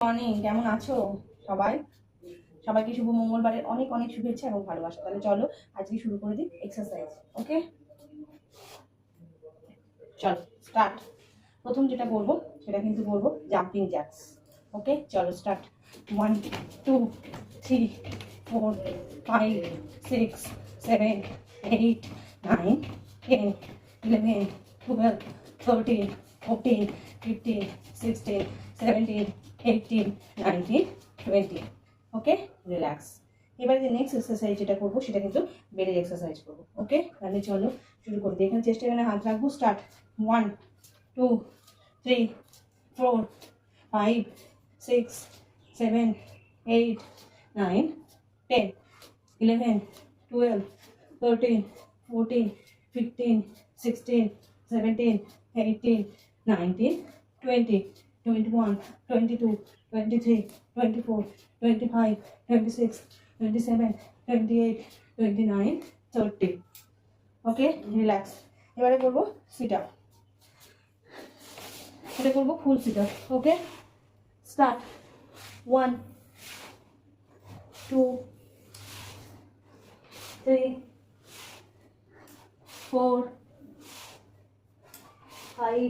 Morning কেমন আছো সবাই? সবাইকে শুভ মঙ্গলবারের অনেক অনেক শুভেচ্ছা এবং ভালোবাসা। তাহলে চলো, আজকে শুরু করে দিই এক্সারসাইজ ওকে চলো স্টার্ট প্রথম যেটা করব সেটা কিন্তু করব জাম্পিং জ্যাক্স ওকে চলো start one two three four five six seven eight nine ten eleven twelve thirteen fourteen fifteen sixteen seventeen eighteen nineteen twenty okay relax এবারে যে নেক্সট এক্সারসাইজ যেটা করব, সেটা কিন্তু বেডের এক্সারসাইজ করব। ওকে তাহলে চলো শুরু করে। দিই এখানে চেষ্টা এখানে হাত রাখব। Start one two three four five six seven eight nine ten eleven twelve thirteen fourteen fifteen sixteen seventeen eighteen nineteen twenty twenty one twenty two twenty three twenty four twenty five twenty six twenty seven twenty eight twenty nine thirty okay relax এবারে করবো sit up এটা করবো full sit up okay start one two three four five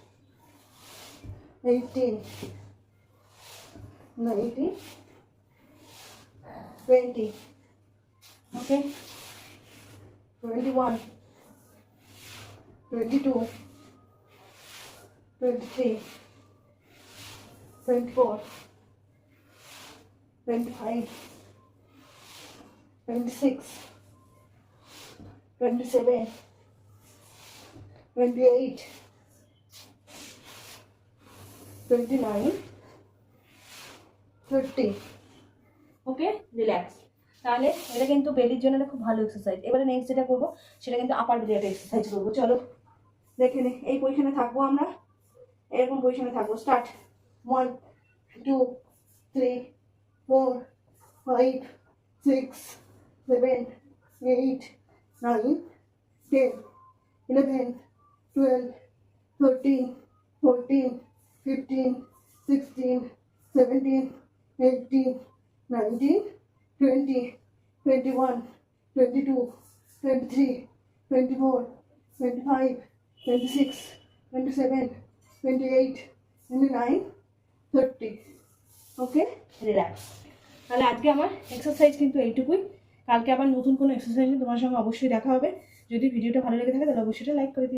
18, 19, 20, okay, 21, 22, 23, 24, 25, 26, 27, 28, 29 30 okay relax তাহলে এটা কিন্তু বেলির জন্য খুব ভালো এক্সারসাইজ এবারে নেক্সট যেটা করব সেটা কিন্তু আপার বেলি একটা এক্সারসাইজ করব। চলো। দেখে নে এই পজিশনে থাকব আমরা। এরকম পজিশনে থাকব। Start one two three four five six seven eight nine ten eleven twelve thirteen fourteen fifteen sixteen nineteen twenty twenty one twenty two twenty three twenty four twenty five twenty six twenty seven twenty eight nine okay relax তাহলে আজকে আমার exercise কিন্তু এইটুকুই। কালকে আবার নতুন কোনো exercise তোমার সঙ্গে অবশ্যই দেখা হবে। যদি ভিডিওটা ভালো লেগে থাকে তাহলে অবশ্যই লাইক করে দিও।